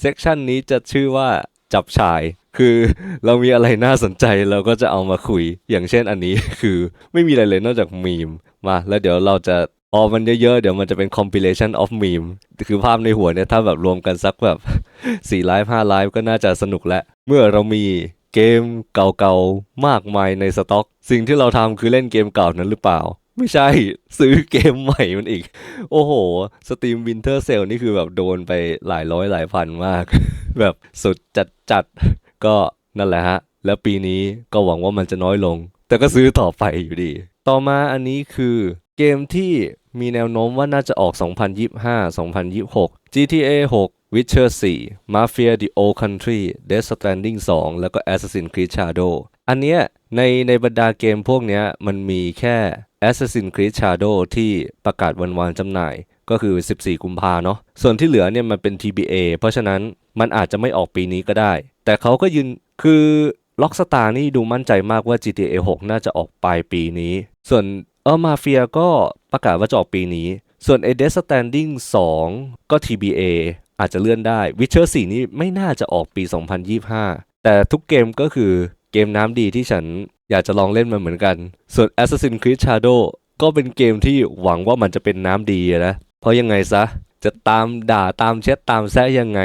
เซกชันนี้จะชื่อว่าจับชาย คือเรามีอะไรน่าสนใจเราก็จะเอามาคุย อย่างเช่นอันนี้คือไม่มีอะไรเลยนอกจากมีมมาแล้วเดี๋ยวเราจะพอมันเยอะๆ เดี๋ยวมันจะเป็น compilation of meme คือภาพในหัวเนี่ย ถ้าแบบรวมกันสักแบบ4ไลฟ์5ไลฟ์ก็น่าจะสนุกแล้วเมื่อเรามีเกมเก่าๆ มากมายในสต็อก สิ่งที่เราทำคือเล่นเกมเก่านั้นหรือเปล่า ไม่ใช่ซื้อเกมใหม่มันอีก โอ้โหสตรีมวินเทอร์เซลนี่คือแบบโดนไปหลายร้อยหลายพันมาก แบบสุดจัดจัดก็นั่นแหละฮะ แล้วปีนี้ก็หวังว่ามันจะน้อยลง แต่ก็ซื้อต่อไปอยู่ดี ต่อมาอันนี้คือเกมที่มีแนวโน้มว่าน่าจะออก 2025-2026 GTA 6 Witcher 4 Mafia The Old Country Death Stranding 2 แล้วก็ Assassin's Creed Shadow อันเนี้ย ในในบรรดาเกมพวกนี้มันมีแค่ Assassin's Creed Shadow ที่ประกาศวันวางจำหน่ายก็คือ 14 กุมภาเนาะ ส่วนที่เหลือเนี่ยมันเป็น TBA เพราะฉะนั้นมันอาจจะไม่ออกปีนี้ก็ได้ แต่เขาก็ยืนคือล็อกสตาร์นี่ดูมั่นใจมากว่า GTA 6 น่าจะออกปลายปีนี้ ส่วนเออมาเฟียก็ประกาศว่าจะออกปีนี้ ส่วน a d e a Standing 2 ก็ TBA อาจจะเลื่อนได้ Witcher 4 นี่ไม่น่าจะออกปี 2025 แต่ทุกเกมก็คือ เกมน้ำดีที่ฉันอยากจะลองเล่นมันเหมือนกัน ส่วน Assassin's Creed Shadow ก็เป็นเกมที่หวังว่ามันจะเป็นน้ำดีนะ เพราะยังไงซะ จะตามด่าตามเช็ดตามแซะยังไง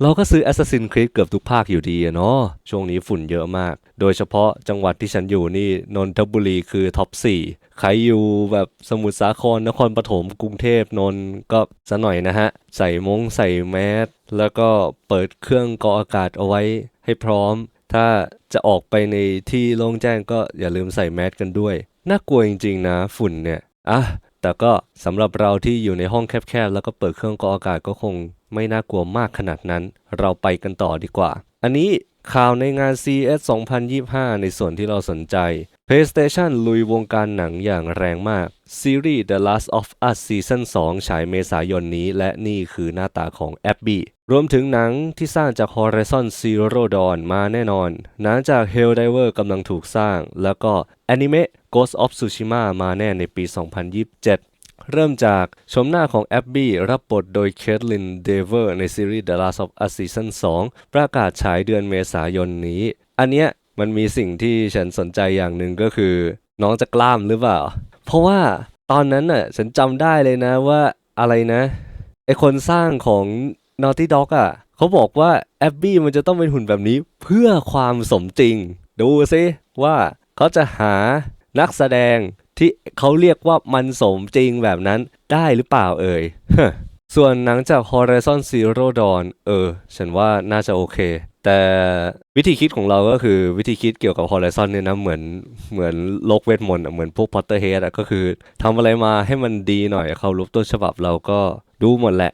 เราก็ซื้อ Assassin's Creed เกือบทุกภาคอยู่ดีอะเนาะช่วงนี้ฝุ่นเยอะมาก โดยเฉพาะจังหวัดที่ฉันอยู่นี่นนทบุรีคือท็อป 4 ใครอยู่แบบสมุทรสาครนครปฐมกรุงเทพนนท์ก็ซะหน่อยนะฮะ ใส่มงใส่แมสแล้วก็เปิดเครื่องกรออากาศเอาไว้ให้พร้อม ถ้าจะออกไปในที่โล่งแจ้งก็อย่าลืมใส่แมสกันด้วย น่ากลัวจริงๆนะฝุ่นเนี่ยอะแต่ก็สำหรับเราที่อยู่ในห้องแคบๆแล้วก็เปิดเครื่องกรองอากาศก็คงไม่น่ากลัวมากขนาดนั้น เราไปกันต่อดีกว่า อันนี้ข่าวในงาน CS 2025 ในส่วนที่เราสนใจ PlayStation ลุยวงการหนังอย่างแรงมาก ซีรีส์ The Last of Us Season 2 ฉายเมษายนนี้ และนี่คือหน้าตาของ Abby รวมถึงหนังที่สร้างจาก Horizon Zero Dawn มาแน่นอน หนังจาก Helldiver กำลังถูกสร้าง แล้วก็อนิเมะ Ghost of Tsushima มาแน่ในปี 2027 เริ่มจากชมหน้าของแอบบี้รับบทโดยเคทลินเดเวอร์ในซีรีส์ The Last of Us Season 2 ประกาศฉายเดือนเมษายนนี้ อันเนี้ยมันมีสิ่งที่ฉันสนใจอย่างหนึ่งก็คือ น้องจะกล้ามหรือเปล่า เพราะว่าตอนนั้นน่ะฉันจำได้เลยนะว่าอะไรนะไอคนสร้างของ Naughty Dog อะเขาบอกว่าแอบบี้มันจะต้องเป็นหุ่นแบบนี้เพื่อความสมจริง ดูซิว่าเขาจะหานักแสดงที่เขาเรียกว่ามันสมจริงแบบนั้นได้หรือเปล่าเอ่ยส่วนหนังจาก Horizon Zero Dawn เออ ฉันว่าน่าจะโอเค แต่วิธีคิดของเราก็คือวิธีคิดเกี่ยวกับ Horizon เนี่ยนะ เหมือนเหมือนโลกเวทมนต์เหมือนพวก Potterhead อะก็คือทำอะไรมาให้มันดีหน่อยเขารูปต้นฉบับเราก็ดูหมดแหละ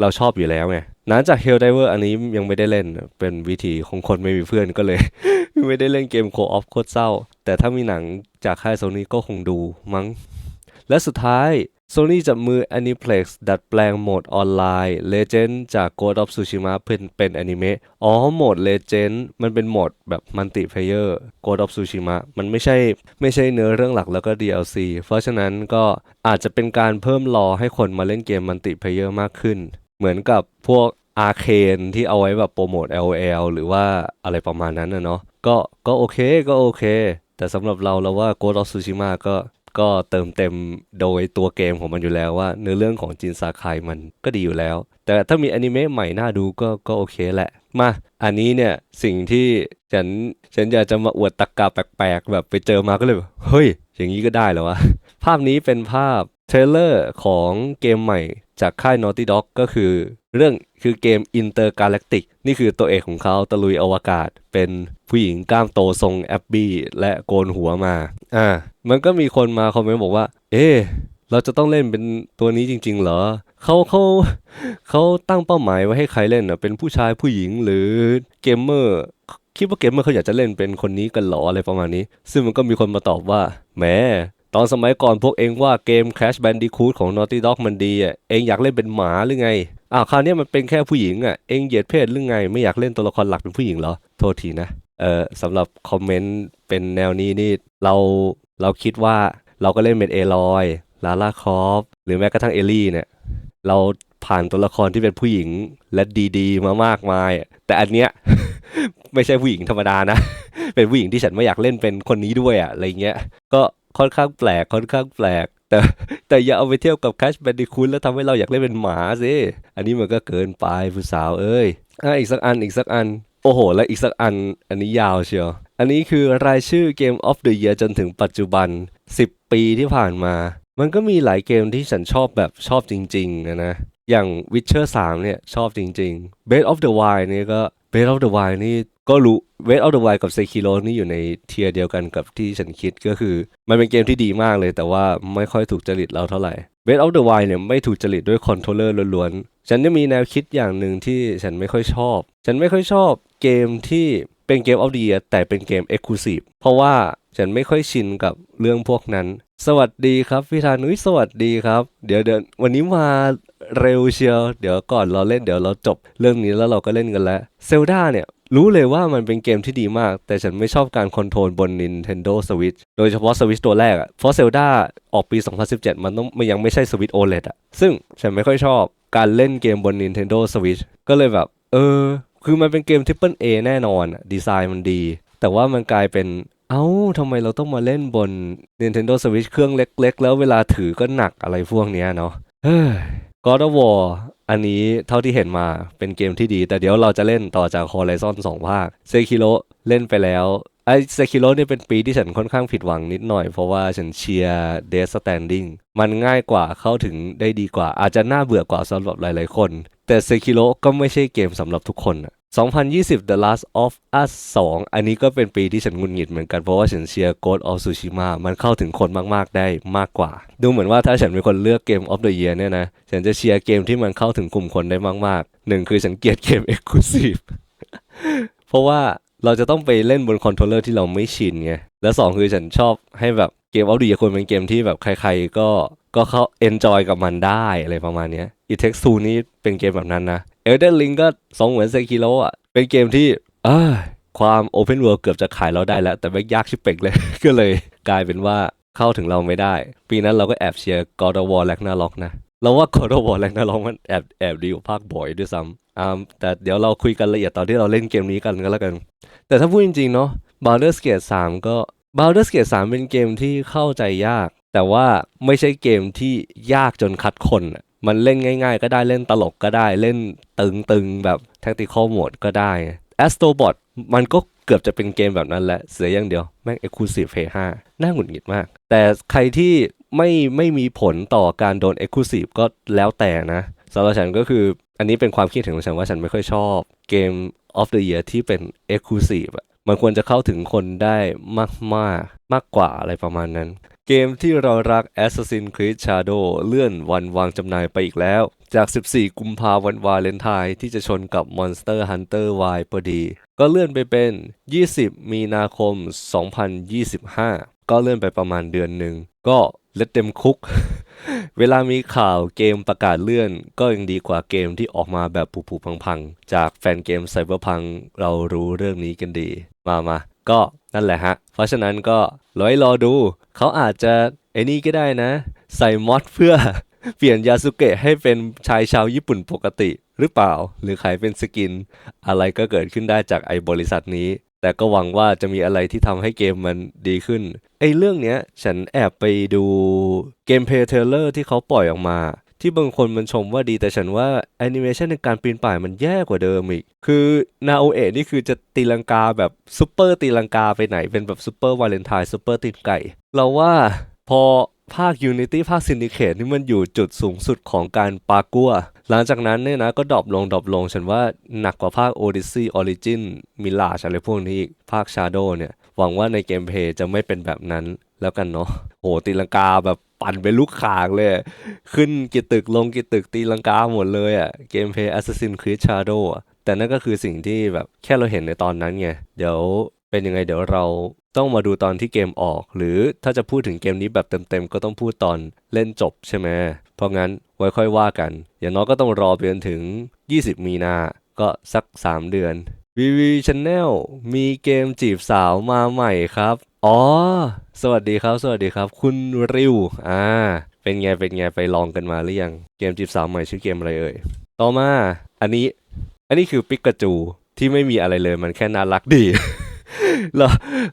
เราชอบอยู่แล้วไงนังจาก Helldiver อันนี้ยังไม่ได้เล่นเป็นวิธีของคนไม่มีเพื่อนก็เลย ไม่ได้เล่นเกมโคออฟโคตรเศร้า แต่ถ้ามีหนังจากค่ายโซนี่ก็คงดูมั้ง และสุดท้าย Sony จับมือ Aniplex ดัดแปลงโหมดออนไลน์ Legend จาก Ghost of Tsushima เป็นเป็นอนิเมะอ๋อโหมด Legend มันเป็นโหมดแบบมัลติเพเยอร์ Ghost of Tsushima มันไม่ใช่ไม่ใช่เนื้อเรื่องหลักแล้วก็ DLC เพราะฉะนั้นก็อาจจะเป็นการเพิ่มรอให้คนมาเล่นเกมมัลติเพเยอร์มากขึ้น เหมือนกับพวกอาเคนที่เอาไว้แบบโปรโมท LOL หรือว่าอะไรประมาณนั้นนะเนาะก็ก็โอเคก็โอเค แต่สำหรับเราเราว่า Ghost of Tsushima ก็ก็เติมเต็มโดยตัวเกมของมันอยู่แล้วว่าเนื้อเรื่องของจินซาคายมันก็ดีอยู่แล้ว แต่ถ้ามีอนิเมะใหม่น่าดูก็ก็โอเคแหละ มา อันนี้เนี่ยสิ่งที่ฉันฉันอยากจะมาอวดตะกกาแปลกๆ แบบไปเจอมาก็เลยเฮ้ย อย่างนี้ก็ได้เหรอวะ ภาพนี้เป็นภาพเทรลเลอร์ของเกมใหม่ จากค่าย Naughty Dog ก็คือเรื่องคือเกม Intergalactic นี่คือตัวเอกของเขาตะลุยอวกาศ เป็นผู้หญิงกล้ามโตทรงแอบบี้และโกนหัวมา อ่า มันก็มีคนมาคอมเมนต์บอกว่า เอ๊ะเราจะต้องเล่นเป็นตัวนี้จริง ๆ เหรอ เขาเขาเขาตั้งเป้าหมายไว้ให้ใครเล่นอะเป็นผู้ชายผู้หญิงหรือเกมเมอร์คิดว่าเกมเมอร์เขาอยากจะเล่นเป็นคนนี้กันเหรออะไรประมาณนี้ ซึ่งมันก็มีคนมาตอบว่าแหม ตอนสมัยก่อนพวกเองว่าเกม Crash Bandicoot ของ Naughty Dog มันดีอะ เองอยากเล่นเป็นหมาหรือไง อ้าวคราวนี้มันเป็นแค่ผู้หญิงอะ เองเหยียดเพศหรือไง ไม่อยากเล่นตัวละครหลักเป็นผู้หญิงเหรอ โทษทีนะ เออสำหรับคอมเมนต์เป็นแนวนี้นี่ เราเราคิดว่าเราก็เล่นเป็นเอลอยลาล่าคอฟหรือแม้กระทั่งเอลลี่เนี่ย เราผ่านตัวละครที่เป็นผู้หญิงและดีๆ มามากมายอะแต่อันเนี้ยไม่ใช่ผู้หญิงธรรมดานะ เป็นผู้หญิงที่ฉันไม่อยากเล่นเป็นคนนี้ด้วยอะอะไรเงี้ย ก็ ค่อนข้างแปลกค่อนข้างแปลก แต่แต่อย่าเอาไปเทียบกับ Crash Bandicoot แล้วทำให้เราอยากเล่นเป็นหมาสิ อันนี้มันก็เกินไปผู้สาวเอ้ยอะอีกสักอันอีกสักอัน โอ้โห และอีกสักอันอันนี้ยาวเชียว อันนี้คือรายชื่อ Game of the Year จนถึงปัจจุบัน 10 ปีที่ผ่านมา มันก็มีหลายเกมที่ฉันชอบแบบชอบจริงๆนะนะอย่าง Witcher 3 เนี่ยชอบจริงๆ Breath of the Wild นี่ยก็ Breath of the Wild นี่ก็รู้ Breath of the Wild กับ Sekiro นี่อยู่ในเทียร์เดียวกันกับที่ฉันคิดก็คือ มันเป็นเกมที่ดีมากเลย แต่ว่าไม่ค่อยถูกจริตเราเท่าไหร่ Breath of the Wild เนี่ยไม่ถูกจริตด้วยคอนโทรลเลอร์ล้วนๆ ฉันจะมีแนวคิดอย่างหนึ่งที่ฉันไม่ค่อยชอบ ฉันไม่ค่อยชอบเกมที่เป็นเกม of the year แต่เป็นเกม exclusive เพราะว่าฉันไม่ค่อยชินกับเรื่องพวกนั้น สวัสดีครับพี่ธานุ้ยสวัสดีครับ เดี๋ยวเดี๋ยววันนี้มา เร็วเชียว เดี๋ยวก่อนเราเล่นเดี๋ยวเราจบเรื่องนี้แล้วเราก็เล่นกันแล้วเซลดาเนี่ยรู้เลยว่ามันเป็นเกมที่ดีมาก แต่ฉันไม่ชอบการคอนโทรลบน Nintendo Switch โดยเฉพาะ Switch ตัวแรกอะเพราะ Zelda ออกปี 2017 มันต้องมันยังไม่ใช่ Switch OLED อะซึ่งฉันไม่ค่อยชอบการเล่นเกมบน Nintendo Switch ก็เลยแบบ เออ คือมันเป็นเกม Triple A แน่นอนดีไซน์มันดี แต่ว่ามันกลายเป็นเอ้าทำไมเราต้องมาเล่นบน Nintendo Switch เครื่องเล็ก ๆ แล้วเวลาถือก็หนักอะไรพวกเนี้ยเนาะเฮ้ย God of War อันนี้เท่าที่เห็นมาเป็นเกมที่ดี แต่เดี๋ยวเราจะเล่นต่อจาก Horizon 2 ภาค Sekiro เล่นไปแล้วไอ้ Sekiro เนี่ยเป็นปีที่ฉันค่อนข้างผิดหวังนิดหน่อย เพราะว่าฉันเชียร์ Death Standing มันง่ายกว่าเข้าถึงได้ดีกว่า อาจจะน่าเบื่อกว่าสำหรับหลายๆคน แต่ Sekiro ก็ไม่ใช่เกมสำหรับทุกคนอะ 2020 The Last of Us 2 อันนี้ก็เป็นปีที่ฉันงุนหงิดเหมือนกันเพราะว่าฉันเชียร์ Ghost of Tsushima มันเข้าถึงคนมาก ๆ ได้มากกว่า ดูเหมือนว่าถ้าฉันเป็นคนเลือกเกม of the year เนี่ยนะ ฉันจะเชียร์เกมที่มันเข้าถึงกลุ่มคนได้มากๆหนึ่งคือฉันเกลียดเกม Exclusive เพราะว่าเราจะต้องไปเล่นบนคอนโทรลเลอร์ที่เราไม่ชินไงและสองคือฉันชอบให้แบบเกม of the year ควรเป็นเกมที่แบบใคร ๆ ก็ก็เข้า enjoy กับมันได้อะไรประมาณนี้ It Takes Two นี่เป็นเกมแบบนั้นนะ Elden Ring ก็สองเหมือน Sekiro อะ เป็นเกมที่อความ Open World เกือบจะขายเราได้แล้ว แต่ไม่ยากชิบเป่งเลย ก็เลยกลายเป็นว่าเข้าถึงเราไม่ได้ ปีนั้นเราก็แอบเชียร์ God of War Ragnarok นะ เราว่า God of War Ragnarok มันแอบแอบดีกว่าภาคบ่อยด้วยซ้ำอ่าแต่เดี๋ยวเราคุยกันละเอียดตอนที่เราเล่นเกมนี้กันก็แล้วกัน แต่ถ้าพูดจริงๆเนาะบ Baldur's Gate 3 ก็ Baldur's Gate 3 เป็นเกมที่เข้าใจยาก แต่ว่าไม่ใช่เกมที่ยากจนคัดคนอะ มันเล่นง่ายๆ ก็ได้เล่นตลกก็ได้เล่นตึงๆ แบบ tactical mode ก็ได้ Astrobot มันก็เกือบจะเป็นเกมแบบนั้นแหละเสียอย่างเดียว แม่ง Exclusive Play 5น่าหงุดหงิดมาก แต่ใครที่ไม่ไม่มีผลต่อการโดน Exclusive ก็แล้วแต่นะสำหรับฉันก็คืออันนี้เป็นความคิดเห็นของฉันว่าฉันไม่ค่อยชอบเกม of the year ที่เป็น exclusive อะมันควรจะเข้าถึงคนได้มากมากมากกว่าอะไรประมาณนั้น เกมที่เรารัก Assassin's Creed Shadow เลื่อนวันวางจำหน่ายไปอีกแล้ว จาก 14 กุมภาพันธ์วาเลนไทน์ที่จะชนกับ Monster Hunter Y พอดี ก็เลื่อนไปเป็น 20 มีนาคม 2025 ก็เลื่อนไปประมาณเดือนหนึ่ง ก็เล็ดเต็มคุก เวลามีข่าวเกมประกาศเลื่อน ก็ยังดีกว่าเกมที่ออกมาแบบผุๆพังๆ จากแฟนเกมไซเบอร์พังเรารู้เรื่องนี้กันดี มามา ก็นั่นแหละฮะ เพราะฉะนั้นก็รอให้รอดู เขาอาจจะไอ้นี่ก็ได้นะ ใส่มอดเพื่อเปลี่ยนยาสุเกะให้เป็นชายชาวญี่ปุ่นปกติหรือเปล่า หรือขายเป็นสกิน อะไรก็เกิดขึ้นได้จากไอ้บริษัทนี้ แต่ก็หวังว่าจะมีอะไรที่ทำให้เกมมันดีขึ้นไอ้เรื่องเนี้ยฉันแอบไปดูเกมเพลย์เทเลอร์ที่เขาปล่อยออกมา ที่บางคนมันชมว่าดีแต่ฉันว่าแอนิเมชันในการปีนป่ายมันแย่กว่าเดิมอีก คือนาโอเอะนี่คือจะตีลังกาแบบซุปเปอร์ตีลังกาไปไหน เป็นแบบซุปเปอร์วาเลนไทน์ซุปเปอร์ตีนไก่ เราว่าพอภาค Unity ภาค Syndicate นี่มันอยู่จุดสูงสุดของการปากัวหลังจากนั้นเนี่ยนะก็ดรอปลงดรอปลง ฉันว่าหนักกว่าภาค Odyssey Origin Mirage อะไรพวกนี้อีก ภาค Shadow เนี่ย หวังว่าในเกมเพย์จะไม่เป็นแบบนั้นแล้วกันเนาะโหตีลังกาแบบ ปั่นเป็นลูกขางเลย ขึ้นกี่ตึกลงกี่ตึกตีลังกาหมดเลยอะ่ะเกมเพลย์ Assassin's Creed Shadow แต่นั่นก็คือสิ่งที่แบบแค่เราเห็นในตอนนั้นไง เดี๋ยวเป็นยังไงเดี๋ยวเราต้องมาดูตอนที่เกมออก หรือถ้าจะพูดถึงเกมนี้แบบเต็มๆ ก็ต้องพูดตอนเล่นจบใช่ไหมเพราะงั้นไว้ค่อยว่ากัน อย่างน้อยก็ต้องรอไปจนถึง 20 มีนาก็สัก 3 เดือน VV Channel มีเกมจีบสาวมาใหม่ครับ อ๋อ สวัสดีครับ สวัสดีครับ คุณริว อ่า เป็นไง เป็นไง ไปลองกันมาหรือยัง เกมจีบสาวใหม่ชื่อเกมอะไรเอ่ย ต่อมา อันนี้ อันนี้คือปิกาจูที่ไม่มีอะไรเลย มันแค่น่ารักดี เรา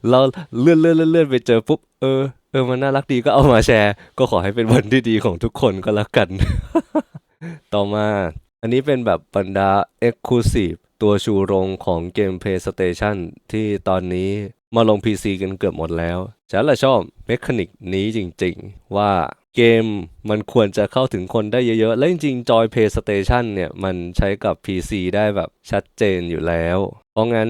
เราเลื่อนเลื่อนเลื่อนเลื่อนไปเจอปุ๊บ เออ เออ มันน่ารักดีก็เอามาแชร์ ก็ขอให้เป็นวันที่ดีของทุกคนก็แล้วกัน ต่อมา อันนี้เป็นแบบบรรดา Exclusive ตัวชูโรงของเกม PlayStation ที่ตอนนี้ มาลง PC กันเกือบหมดแล้ว ฉันละชอบเมคานิกนี้จริงๆ ว่าเกมมันควรจะเข้าถึงคนได้เยอะๆ และจริงๆ จอย PlayStation เนี่ย มันใช้กับ PC ได้แบบชัดเจนอยู่แล้ว เพราะงั้น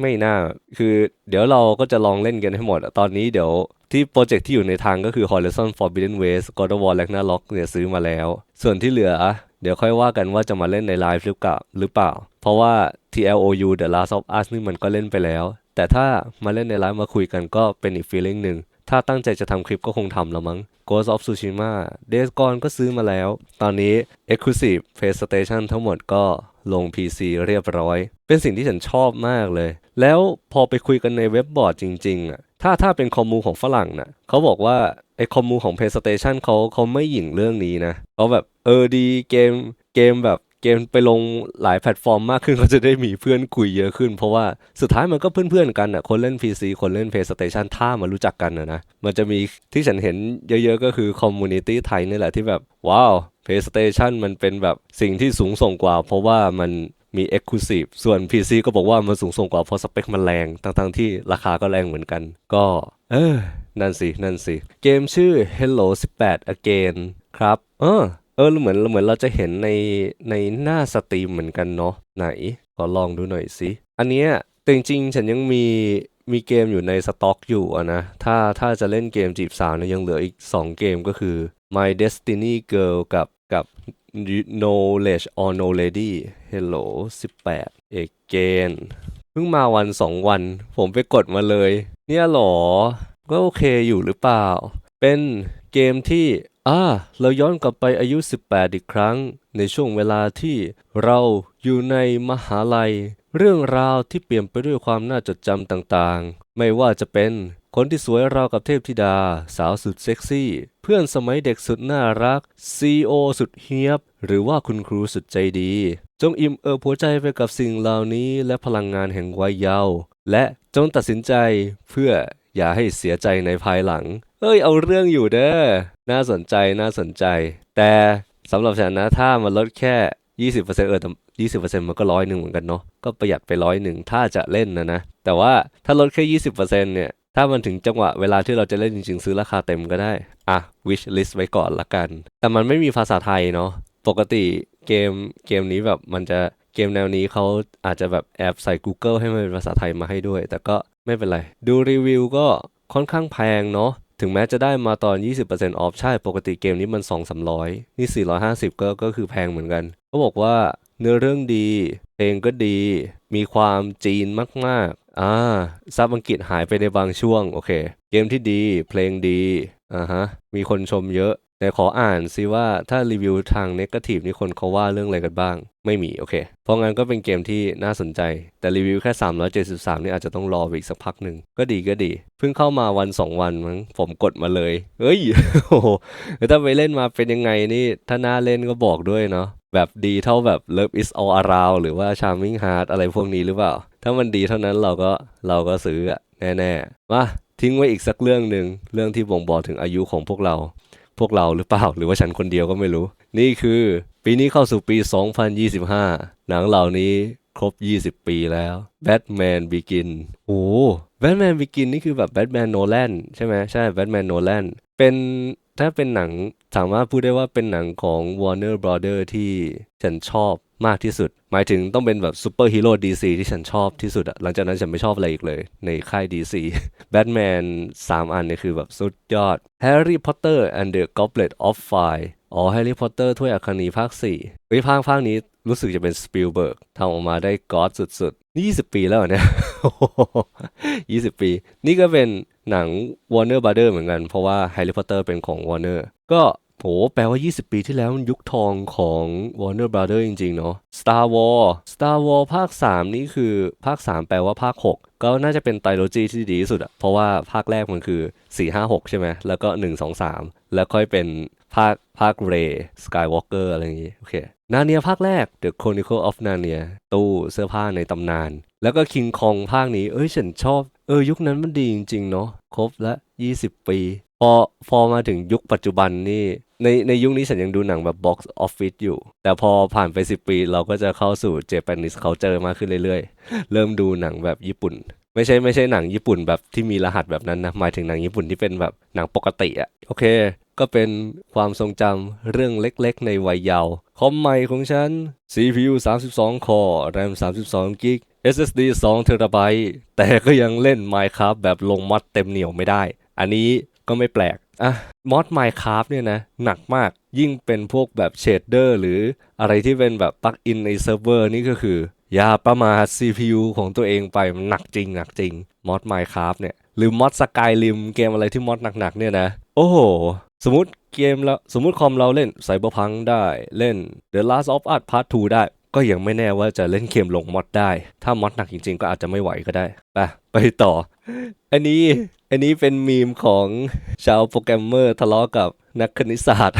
ไม่น่า คือเดี๋ยวเราก็จะลองเล่นกันให้หมด ตอนนี้เดี๋ยวที่โปรเจกต์ที่อยู่ในทางก็คือ Horizon Forbidden West God of War Ragnarok เนี่ยซื้อมาแล้ว ส่วนที่เหลือ เดี๋ยวค่อยว่ากันว่าจะมาเล่นในไลฟ์หรือเปล่าหรือเปล่า เพราะว่า TLOU The Last of Us นี่มันก็เล่นไปแล้ว แต่ถ้ามาเล่นในไลฟ์มาคุยกันก็เป็นอีก feeling หนึ่ง ถ้าตั้งใจจะทำคลิปก็คงทำแล้วมั้ง Ghost of Tsushima Days Gone ก็ซื้อมาแล้ว ตอนนี้ Exclusive PlayStation ทั้งหมดก็ลง PC เรียบร้อย เป็นสิ่งที่ฉันชอบมากเลย แล้วพอไปคุยกันในเว็บบอร์ดจริงๆอะถ้าถ้าเป็นคอมมูของฝรั่งน่ะเขาบอกว่าไอคอมมูของ PlayStation เขาเขาไม่หยิ่งเรื่องนี้นะเขาแบบเออดีเกมเกมแบบ กมไปลงหลายแพลตฟอร์มมากขึ้นเขาจะได้มีเพื่อนคุยเยอะขึ้น เพราะว่าสุดท้ายมันก็เพื่อนๆกันอะคนเล่น PC คนเล่น PlayStation ถ้ามารู้จักกันนะนะมันจะมีที่ฉันเห็นเยอะๆก็คือคอมมูนิตี้ไทยนี่แหละที่แบบว้าว PlayStation มันเป็นแบบสิ่งที่สูงส่งกว่า เพราะว่ามันมี Exclusive ส่วน PC ก็บอกว่ามันสูงส่งกว่าเพราะสเปคมันแรงทั้งๆที่ราคาก็แรงเหมือนกัน ก็ เออนั่นสินั่นสิเกมชื่อ Hello 18 Again ครับเออ เออเหมือนเหมือนเราจะเห็นในในหน้าสตรีมเหมือนกันเนาะไหนขอลองดูหน่อยสิอันเนี้ยแต่จริงๆฉันยังมีมีเกมอยู่ในสต็อกอยู่อะนะถ้าถ้าจะเล่นเกมจีบสาวเนี่ยยังเหลืออีก 2 เกมก็คือ My Destiny Girl กับกับ Knowledge or No Lady Hello 18 Again เพิ่งมาวันสองวัน ผมไปกดมาเลย เนี่ยหรอ ก็โอเคอยู่หรือเปล่า เป็นเกมที่ อ่าเราย้อนกลับไปอายุ 18 อีกครั้ง ในช่วงเวลาที่เราอยู่ในมหาลัย เรื่องราวที่เปลี่ยนไปด้วยความน่าจดจำต่างๆ ไม่ว่าจะเป็นคนที่สวยราวกับเทพธิดา สาวสุดเซ็กซี่ เพื่อนสมัยเด็กสุดน่ารักซีโอสุดเฮียบ หรือว่าคุณครูสุดใจดี จงอิ่มเอิบหัวใจไปกับสิ่งเหล่านี้ และพลังงานแห่งวัยเยาว์และจงตัดสินใจเพื่อ อย่าให้เสียใจในภายหลัง เอ้ยเอาเรื่องอยู่เด้อ น่าสนใจน่าสนใจ แต่สำหรับฉันนะถ้ามันลดแค่ 20%เออแต่20%มันก็ร้อยหนึ่งเหมือนกันเนาะ ก็ประหยัดไปร้อยหนึ่งถ้าจะเล่นนะนะ แต่ว่าถ้าลดแค่20%เนี่ย ถ้ามันถึงจังหวะเวลาที่เราจะเล่นจริงๆ ซื้อราคาเต็มก็ได้ อะ wish list ไว้ก่อนละกัน แต่มันไม่มีภาษาไทยเนาะ ปกติเกมเกมนี้แบบมันจะเกมแนวนี้เขาอาจจะแบบแอบใส่ Google ให้มันเป็นภาษาไทยมาให้ด้วย แต่ก็ ไม่เป็นไร ดูรีวิวก็ค่อนข้างแพงเนาะถึงแม้จะได้มาตอน 20%ออฟใช่ ปกติเกมนี้มัน 2 3 0 0 นี่ 450 ก็ก็คือแพงเหมือนกันเขาบอกว่าเนื้อเรื่องดี เพลงก็ดี มีความจีนมาก ๆ อ่าซับอังกฤษหายไปในบางช่วง โอเค เกมที่ดี เพลงดี อ่าฮะ มีคนชมเยอะ แต่ขออ่านซิว่าถ้ารีวิวทางเนกาทีฟนี่คนเขาว่าเรื่องอะไรกันบ้าง ไม่มีโอเค เพราะงั้นก็เป็นเกมที่น่าสนใจ แต่รีวิวแค่ 373 นี่อาจจะต้องรออีกสักพักหนึ่ง ก็ดีก็ดี เพิ่งเข้ามาวัน 2 วันมั้งผมกดมาเลยเฮ้ย โอ้โหถ้าไปเล่นมาเป็นยังไงนี่ ถ้าน่าเล่นก็บอกด้วยเนาะแบบดีเท่าแบบ Love is all around หรือว่า Charming Heart อะไรพวกนี้หรือเปล่า ถ้ามันดีเท่านั้นเราก็เราก็ซื้ออะแน่ๆมาทิ้งไว้อีกสักเรื่องหนึ่งเรื่องที่บ่งบอกถึงอายุของพวกเรา พวกเราหรือเปล่า หรือว่าฉันคนเดียวก็ไม่รู้ นี่คือปีนี้เข้าสู่ปี 2025 หนังเหล่านี้ครบ 20 ปีแล้ว Batman Begin โอ้ Batman Begin นี่คือแบบ Batman Nolan ใช่ไหมใช่ Batman Nolan เป็น ถ้าเป็นหนังสามารถพูดได้ว่าเป็นหนังของ Warner Brother ที่ฉันชอบมากที่สุด หมายถึงต้องเป็นแบบซูเปอร์ฮีโร่ DC ที่ฉันชอบที่สุดอะหลังจากนั้นฉันไม่ชอบอะไรอีกเลย ในค่าย DC Batman 3อันเนี่ยคือแบบสุดยอด Harry Potter and the Goblet of Fire อ๋อ Harry Potter ถ้วยอัคนีภาค4วิภาคภาคนี้รู้สึกจะเป็น Spielberg ทำออกมาได้ก๊อดสุดๆ นี่ 20 ปีแล้วเหรอเนี่ย 20 ปี นี่ก็เป็น หนัง Warner Brother เหมือนกัน เพราะว่า Harry Potter เป็นของ Warner ก็โหแปลว่า 20 ปีที่แล้วมันยุคทองของ Warner Brother จริง ๆ เนาะ Star Wars Star Wars ภาค 3 นี่คือภาค 3 แปลว่าภาค 6 ก็น่าจะเป็นไตรโลจีที่ดีที่สุดอะเพราะว่าภาคแรกมันคือ 4 5 6 ใช่ไหม แล้วก็ 1 2 3 แล้วค่อยเป็นภาคภาคเรย์สกายวอล์กเกอร์อะไรอย่างงี้ โอเค นาเนียภาคแรก The Chronicle of Narnia ตู้เสื้อผ้าในตำนาน แล้วก็คิงคองภาคนี้ เอ้ยฉันชอบ เออยุคนั้นมันดีจริง ๆ เนาะครบละ 20 ปี พอพอมาถึงยุคปัจจุบันนี่ ในในยุคนี้ฉันยังดูหนังแบบ box office อยู่ แต่พอผ่านไป 10 ปี เราก็จะเข้าสู่ Japanese culture มากขึ้นเรื่อยๆ เริ่มดูหนังแบบญี่ปุ่นไม่ใช่ไม่ใช่หนังญี่ปุ่นแบบที่มีรหัสแบบนั้นนะหมายถึงหนังญี่ปุ่นที่เป็นแบบหนังปกติอะโอเค ก็เป็นความทรงจำเรื่องเล็กๆ ในวัยเยาว์คอมใหม่ของฉัน CPU 32 core RAM 32กิก SSD 2เทราไบต์แต่ก็ยังเล่น Minecraft แบบลงมอดเต็มเหนียวไม่ได้ อันนี้ก็ไม่แปลกอะมอด Minecraft เนี่ยนะหนักมากยิ่งเป็นพวกแบบเชดเดอร์หรืออะไรที่เป็นแบบปลั๊กอินในเซิร์ฟเวอร์นี่ก็คือ อย่าประมาท CPU ของตัวเองไปมันหนักจริงหนักจริงมอด Minecraft เนี่ยหรือมอดสกายริมเกมอะไรที่มอดหนักๆเนี่ยนะ โอ้โห สมมติเกมเราสมมติคอมเราเล่น Cyberpunk ได้เล่น The Last of Us Part 2 ได้ ก็ยังไม่แน่ว่าจะเล่นเกมลงมอดได้ ถ้ามอดหนักจริงๆ ก็อาจจะไม่ไหวก็ได้ ไปไปต่อ อันนี้อันนี้เป็นมีมของชาวโปรแกรมเมอร์ทะเลาะกับนักคณิตศาสตร์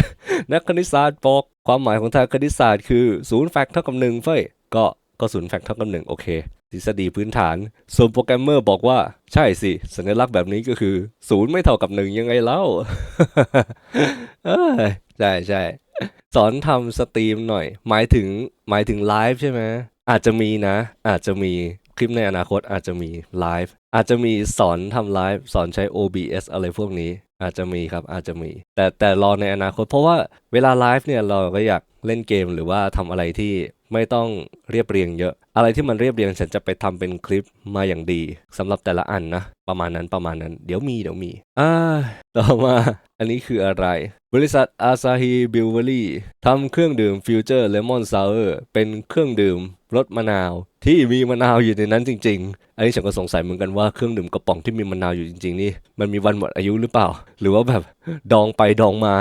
นักคณิตศาสตร์บอกความหมายของทางคณิตศาสตร์คือศูนย์แฟกเท่ากับหนึ่งเฟ้ยก็ก็ศูนย์แฟกเท่ากับหนึ่งโอเค ทฤษฎีพื้นฐาน ส่วนโปรแกรมเมอร์บอกว่า ใช่สิ สัญลักษณ์แบบนี้ก็คือศูนย์ไม่เท่ากับหนึ่งยังไงเล่าใช่ใช่สอนทำสตรีมหน่อย หมายถึงหมายถึงไลฟ์ใช่ไหมอาจจะมีนะ อาจจะมีคลิปในอนาคตอาจจะมีไลฟ์อาจจะมีสอนทำไลฟ์สอนใช้ OBS อะไรพวกนี้ อาจจะมีครับอาจจะมี แต่แต่รอในอนาคต เพราะว่าเวลาไลฟ์เนี่ยเราก็อยากเล่นเกมหรือว่าทำอะไรที่ไม่ต้องเรียบเรียงเยอะ อะไรที่มันเรียบเรียงฉันจะไปทำเป็นคลิปมาอย่างดีสำหรับแต่ละอันนะ ประมาณนั้นประมาณนั้น เดี๋ยวมีเดี๋ยวมีอ่าต่อมา อันนี้คืออะไร บริษัทอาซาฮีบิวเวอรี่ทำเครื่องดื่มฟิวเจอร์เลมอนซาวเออร์เป็นเครื่องดื่มรสมะนาว ที่มีมะนาวอยู่ในนั้นจริง ๆ อันนี้ฉันก็สงสัยเหมือนกันว่าเครื่องดื่มกระป๋องที่มีมะนาวอยู่จริง ๆ นี่มันมีวันหมดอายุหรือเปล่า หรือว่าแบบดองไปดองมา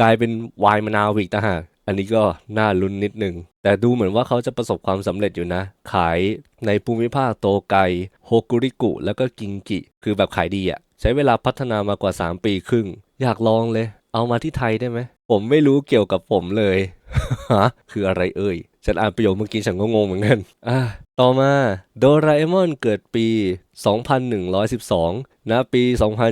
กลายเป็นวน์มะนาวอีกต่างหากอันนี้ก็น่าลุ้นนิดนึง แต่ดูเหมือนว่าเขาจะประสบความสำเร็จอยู่นะ ขายในภูมิภาคโตไกโฮกุริกุ แล้วก็กิงกิ คือแบบขายดีอะ่ะ ใช้เวลาพัฒนามากว่า 3 ปีครึ่ง อยากลองเลย เอามาที่ไทยได้ไหม ผมไม่รู้เกี่ยวกับผมเลยฮะคืออะไรเอ่ย ฉันอ่านประโยคเมื่อกี้ฉันก็งงเหมือนกันอะต่อมาโดราเอมอนเกิดปี 2112ณปี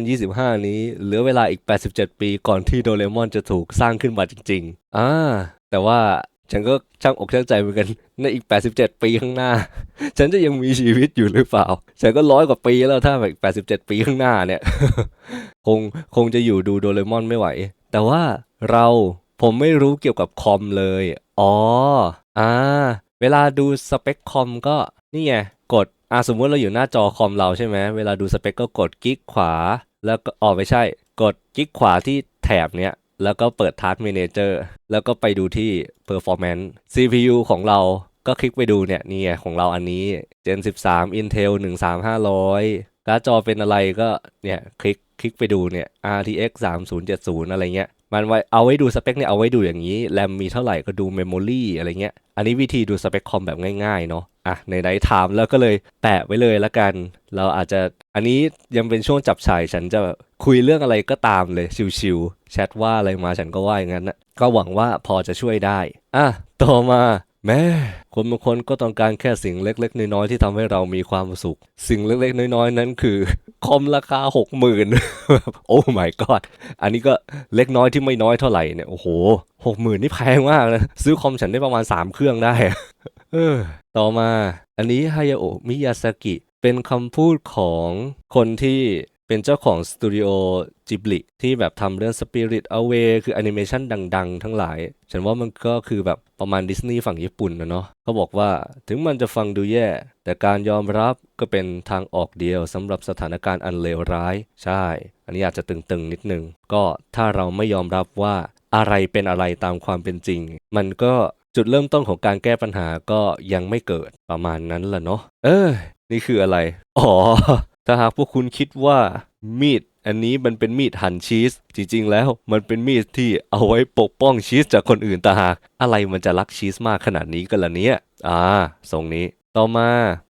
2025 นี้ เหลือเวลาอีก 87 ปีก่อนที่โดเรมอนจะถูกสร้างขึ้นมาจริงๆอ่าแต่ว่าฉันก็ช่างอกช่างใจเหมือนกัน ในอีก 87 ปีข้างหน้า ฉันจะยังมีชีวิตอยู่หรือเปล่า ฉันก็ร้อยกว่าปีแล้วถ้าแบบอีก87 ปีข้างหน้าเนี่ย คงคงจะอยู่ดูโดเรมอนไม่ไหว แต่ว่าเราผมไม่รู้เกี่ยวกับคอมเลย อ๋อ อ่า เวลาดูสเปคคอมก็นี่ไงกด อ่าสมมติเราอยู่หน้าจอคอมเราใช่ไหม เวลาดูสเปคก็กดกิ๊กขวา แล้วก็อ๋อไม่ใช่ กดกิ๊กขวาที่แถบเนี้ย แล้วก็เปิด Task Manager แล้วก็ไปดูที่ Performance CPU ของเราก็คลิกไปดูเนี่ยนี่ไงของเราอันนี้ Gen 13 Intel 13500 การ์ดจอเป็นอะไรก็เนี่ยคลิก คลิกไปดูเนี่ย RTX 3070 อะไรเงี้ย มันไว้เอาไว้ดูสเปคเนี่ยเอาไว้ดูอย่างนี้ แรมมีเท่าไหร่ก็ดูเมมโมรีอะไรเงี้ย อันนี้วิธีดูสเปคคอมแบบง่ายๆเนาะ อะในไหนถามแล้วก็เลยแปะไว้เลยละกัน เราอาจจะ อันนี้ยังเป็นช่วงจับฉ่ายฉันจะคุยเรื่องอะไรก็ตามเลยชิวๆแชทว่าอะไรมาฉันก็ว่าอย่างนั้นนะก็หวังว่าพอจะช่วยได้ อะต่อมา แม่คนบางคนก็ต้องการแค่สิ่งเล็ก ๆ น้อยๆที่ทำให้เรามีความสุข สิ่งเล็ก ๆ น้อยๆนั้นคือ คอมราคาหกหมื่นโอ้ my god อันนี้ก็เล็กน้อยที่ไม่น้อยเท่าไหร่เนี่ยโอ้โหหกหมื่นนี่แพงมากนะซื้อคอมฉันได้ประมาณ 3 เครื่องได้เออต่อมา อันนี้ฮายาโอะมิยาซากิเป็นคำพูดของคนที่ เป็นเจ้าของสตูดิโอจิบลิที่แบบทำเรื่อง Spirit Away คือแอนิเมชันดัง ๆ ทั้งหลาย ฉันว่ามันก็คือแบบประมาณดิสนีย์ฝั่งญี่ปุ่นนะเนาะเขาบอกว่าถึงมันจะฟังดูแย่ แต่การยอมรับก็เป็นทางออกเดียวสำหรับสถานการณ์อันเลวร้าย ใช่ อันนี้อาจจะตึง ๆ นิดนึง ก็ถ้าเราไม่ยอมรับว่าอะไรเป็นอะไรตามความเป็นจริง มันก็จุดเริ่มต้นของการแก้ปัญหาก็ยังไม่เกิดประมาณนั้นแหละเนาะเออนี่คืออะไร อ๋อ ถ้าหากพวกคุณคิดว่ามีดอันนี้มันเป็นมีดหั่นชีส จริง ๆ แล้วมันเป็นมีดที่เอาไว้ปกป้องชีสจากคนอื่นต่างหาก อะไรมันจะรักชีสมากขนาดนี้กันล่ะเนี่ย อ่าทรงนี้ ต่อมา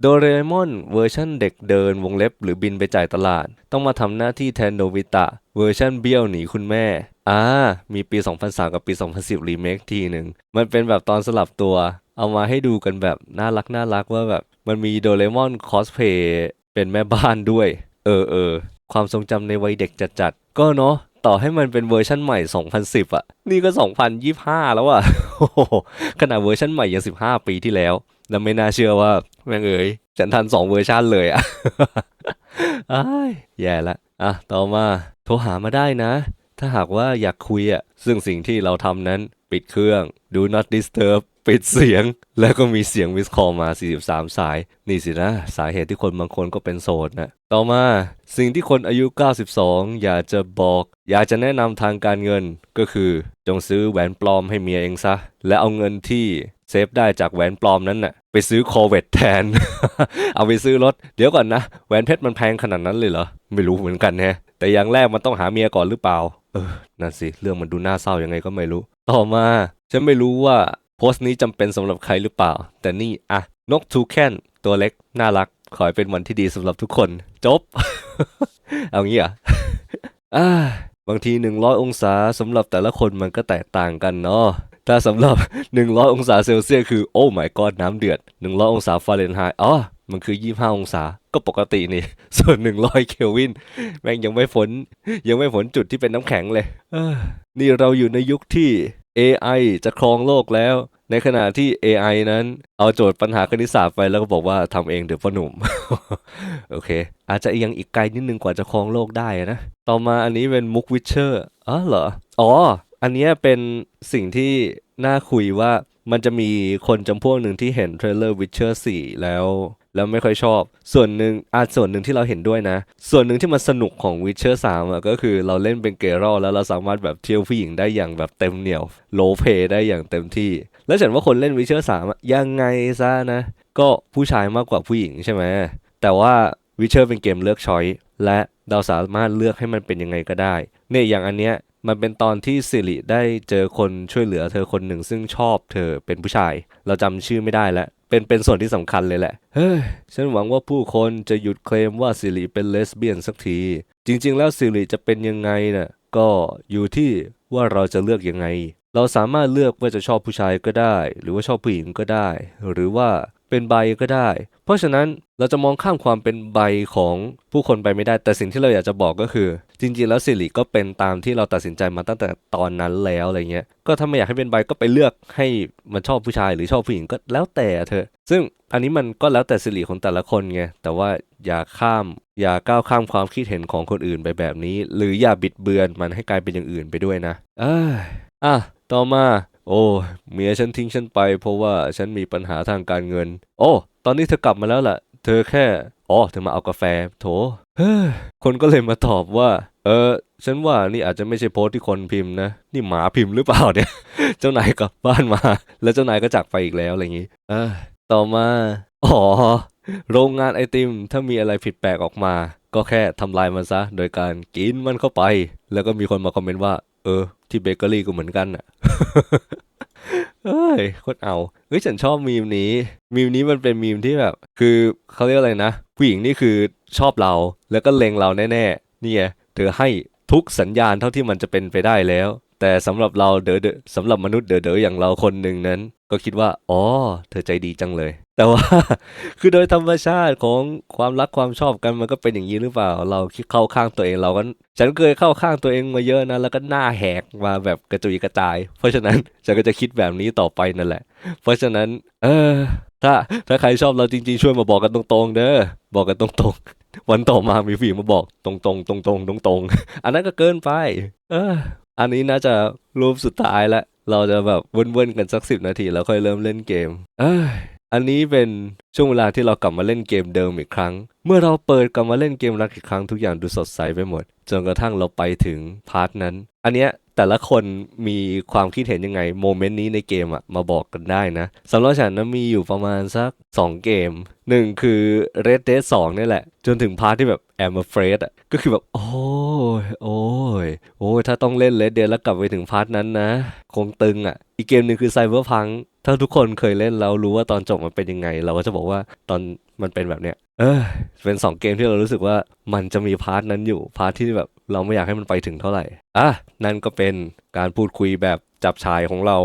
โดเรมอนเวอร์ชันเด็กเดินวงเล็บหรือบินไปจ่ายตลาด ต้องมาทำหน้าที่แทนโนบิตะ เวอร์ชันเบี้ยวหนีคุณแม่ อ่า มีปี 2003 กับปี 2010 รีเมคทีหนึ่ง มันเป็นแบบตอนสลับตัว เอามาให้ดูกันแบบน่ารักน่ารักว่าแบบ มันมีโดเรมอนคอสเพย์ เป็นแม่บ้านด้วย เออเออความทรงจำในวัยเด็กจัดๆก็เนาะต่อให้มันเป็นเวอร์ชั่นใหม่ 2010 อะ นี่ก็ 2025 แล้วอะโอ้ขนาดเวอร์ชันใหม่ยัง 15 ปีที่แล้ว แล้วไม่น่าเชื่อว่า แม่งเอ๋ยฉันทันสองเวอร์ชันเลยอะอ้แย่ละอะ ต่อมา โทรหามาได้นะ ถ้าหากว่าอยากคุยอะ ซึ่งสิ่งที่เราทำนั้น ปิดเครื่อง do not disturb ปิดเสียงแล้วก็มีเสียงวิสคอลมา 43 สาย นี่สินะ สาเหตุที่คนบางคนก็เป็นโสดนะต่อมาสิ่งที่คนอายุ 92 อยากจะบอก อยากจะแนะนำทางการเงินก็คือ จงซื้อแหวนปลอมให้เมียเองซะ และเอาเงินที่เซฟได้จากแหวนปลอมนั้นน่ะไปซื้อคอเวตแทน เอาไปซื้อรถ เดี๋ยวก่อนนะ แหวนเพชรมันแพงขนาดนั้นเลยเหรอ ไม่รู้เหมือนกันแฮะแต่อย่างแรกมันต้องหาเมียก่อนหรือเปล่า เออ นั่นสิ เรื่องมันดูน่าเศร้ายังไงก็ไม่รู้ ต่อมา ฉันไม่รู้ว่า โพสต์นี้จำเป็นสำหรับใครหรือเปล่า แต่นี่อะนกทูแคนตัวเล็ก น่ารัก ขอให้เป็นวันที่ดีสำหรับทุกคน จบ เอางี้อะอ่าบางที 100 องศาสำหรับแต่ละคนมันก็แตกต่างกันเนาะถ้าสำหรับ 100 องศาเซลเซียสคือโอ้ my god น้ำเดือด 100 องศาฟาเรนไฮต์อ๋อมันคือ 25 องศาก็ปกตินี่ ส่วน 100 เคลวิน แม่งยังไม่ฝนยังไม่ฝนจุดที่เป็นน้ำแข็งเลยเออนี่เราอยู่ในยุคที่ AI จะครองโลกแล้ว ในขณะที่ AI นั้นเอาโจทย์ปัญหาคณิตศาสตร์ไปแล้วก็บอกว่าทำเองเดี๋ยวพ่อหนุ่ม โอเค อาจจะยังอีกไกลนิดนึงกว่าจะครองโลกได้นะ ต่อมาอันนี้เป็นมุกวิเชอร์อ๋อเหรอ อ๋อ อันนี้เป็นสิ่งที่น่าคุยว่ามันจะมีคนจำพวกหนึ่งที่เห็นเทรลเลอร์ Witcher 4แล้ว แล้วไม่ค่อยชอบ ส่วนหนึ่งอาส่วนหนึ่งที่เราเห็นด้วยนะ ส่วนหนึ่งที่มันสนุกของ Witcher 3อะก็คือเราเล่นเป็นเกรอลแล้วเราสามารถแบบเที่ยวผู้หญิงได้อย่างแบบเต็มเหนียวโลเพได้อย่างเต็มที่ แล้วฉันว่าคนเล่น Witcher 3อะยังไงซะนะ ก็ผู้ชายมากกว่าผู้หญิงใช่ไหมแต่ว่า Witcher เป็นเกมเลือกช้อยและเราสามารถเลือกให้มันเป็นยังไงก็ได้ เนี่ยอย่างอันเนี้ยมันเป็นตอนที่สิริได้เจอคนช่วยเหลือเธอคนหนึ่งซึ่งชอบเธอเป็นผู้ชาย เราจำชื่อไม่ได้แล้ว เป็นเป็นส่วนที่สำคัญเลยแหละ เฮ้ย ฉันหวังว่าผู้คนจะหยุดเคลมว่าสิริเป็นเลสเบี้ยนสักที จริง ๆ แล้วสิริจะเป็นยังไงน่ะ ก็อยู่ที่ว่าเราจะเลือกยังไง เราสามารถเลือกว่าจะชอบผู้ชายก็ได้ หรือว่าชอบผู้หญิงก็ได้ หรือว่าเป็นใบก็ได้ เพราะฉะนั้นเราจะมองข้ามความเป็นใบของผู้คนไปไม่ได้ แต่สิ่งที่เราอยากจะบอกก็คือ จริงๆแล้วสิริก็เป็นตามที่เราตัดสินใจมาตั้งแต่ตอนนั้นแล้วอะไรเงี้ยก็ถ้าไม่อยากให้เป็นใบก็ไปเลือกให้มันชอบผู้ชายหรือชอบผู้หญิงก็แล้วแต่เธอ ซึ่งอันนี้มันก็แล้วแต่สิริของแต่ละคนไงแต่ว่าอย่าข้ามอย่าก้าวข้ามความคิดเห็นของคนอื่นไปแบบนี้ หรืออย่าบิดเบือนมันให้กลายเป็นอย่างอื่นไปด้วยนะเอ้ยอะต่อมา โอ้เมียฉันทิ้งฉันไป เพราะว่าฉันมีปัญหาทางการเงิน โอ้ ตอนนี้เธอกลับมาแล้วล่ะ เธอแค่อ๋อเธอมาเอากาแฟ โถ คนก็เลยมาตอบว่า เออ ฉันว่านี่อาจจะไม่ใช่โพสต์ที่คนพิมพ์นะ นี่หมาพิมพ์หรือเปล่าเนี่ย เจ้านายกลับบ้านมา แล้วเจ้านายก็จากไปอีกแล้วอะไรอย่างงี้ เออ ต่อมา อ๋อ โรงงานไอติม ถ้ามีอะไรผิดแปลกออกมา ก็แค่ทำลายมันซะ โดยการกินมันเข้าไป แล้วก็มีคนมาคอมเมนต์ว่า เออ ที่เบเกอรี่ก็เหมือนกันอะ เอ้ยโคตรเอาเฮ้ยฉันชอบมีมนี้ มีมนี้มันเป็นมีมที่แบบ คือเขาเรียกอะไรนะ ผู้หญิงนี่คือชอบเราแล้วก็เลงเราแน่ๆนี่ไงเธอให้ทุกสัญญาณเท่าที่มันจะเป็นไปได้แล้ว แต่สำหรับเราเด๋อเดสำหรับมนุษย์เด๋อเดออย่างเราคนหนึ่งนั้น ก็คิดว่า อ๋อ เธอใจดีจังเลย แต่ว่า คือโดยธรรมชาติของความรักความชอบกันมันก็เป็นอย่างนี้หรือเปล่า เราคิดเข้าข้างตัวเองเราก็ ฉันเคยเข้าข้างตัวเองมาเยอะนะ แล้วก็หน้าแหกมาแบบกระจุยกระจาย เพราะฉะนั้นฉันก็จะคิดแบบนี้ต่อไปนั่นแหละ เพราะฉะนั้น เออ ถ้า ถ้าใครชอบเราจริงๆ ช่วยมาบอกกันตรงๆ เด้อ บอกกันตรงๆ วันต่อมามีผู้หญิงมาบอก ตรงๆ ตรงๆ ตรงๆ อันนั้นก็เกินไป เออ อันนี้น่าจะรูปสุดท้ายแล้ว เราจะแบบเว้นๆกันสักสิบนาทีแล้วค่อยเริ่มเล่นเกม เอยอันนี้เป็นช่วงเวลาที่เรากลับมาเล่นเกมเดิมอีกครั้ง เมื่อเราเปิดกลับมาเล่นเกมรักอีกครั้งทุกอย่างดูสดใสไปหมด จนกระทั่งเราไปถึงพาร์ทนั้น อันเนี้ย แต่ละคนมีความคิดเห็นยังไงโมเมนต์นี้ในเกมอะมาบอกกันได้นะสำหรับฉันนะมีอยู่ประมาณสัก 2 เกมหนึ่งคือ Red Dead 2นี่แหละ จนถึงพาร์ทที่แบบ am afraid อะก็คือแบบ โอ้ยโอ้ยโอ้ยถ้าต้องเล่น Red Dead แล้วกลับไปถึงพาร์ทนั้นนะ คงตึงอะอีกเกมหนึ่งคือ Cyberpunk ถ้าทุกคนเคยเล่นแล้วรู้ว่าตอนจบมันเป็นยังไง เราก็จะบอกว่าตอนมันเป็นแบบเนี้ยเออเป็นสองเกมที่เรารู้สึกว่ามันจะมีพาร์ทนั้นอยู่พาร์ทที่แบบ เราไม่อยากให้มันไปถึงเท่าไหร่อะนั่นก็เป็นการพูดคุยแบบจับชายของเรา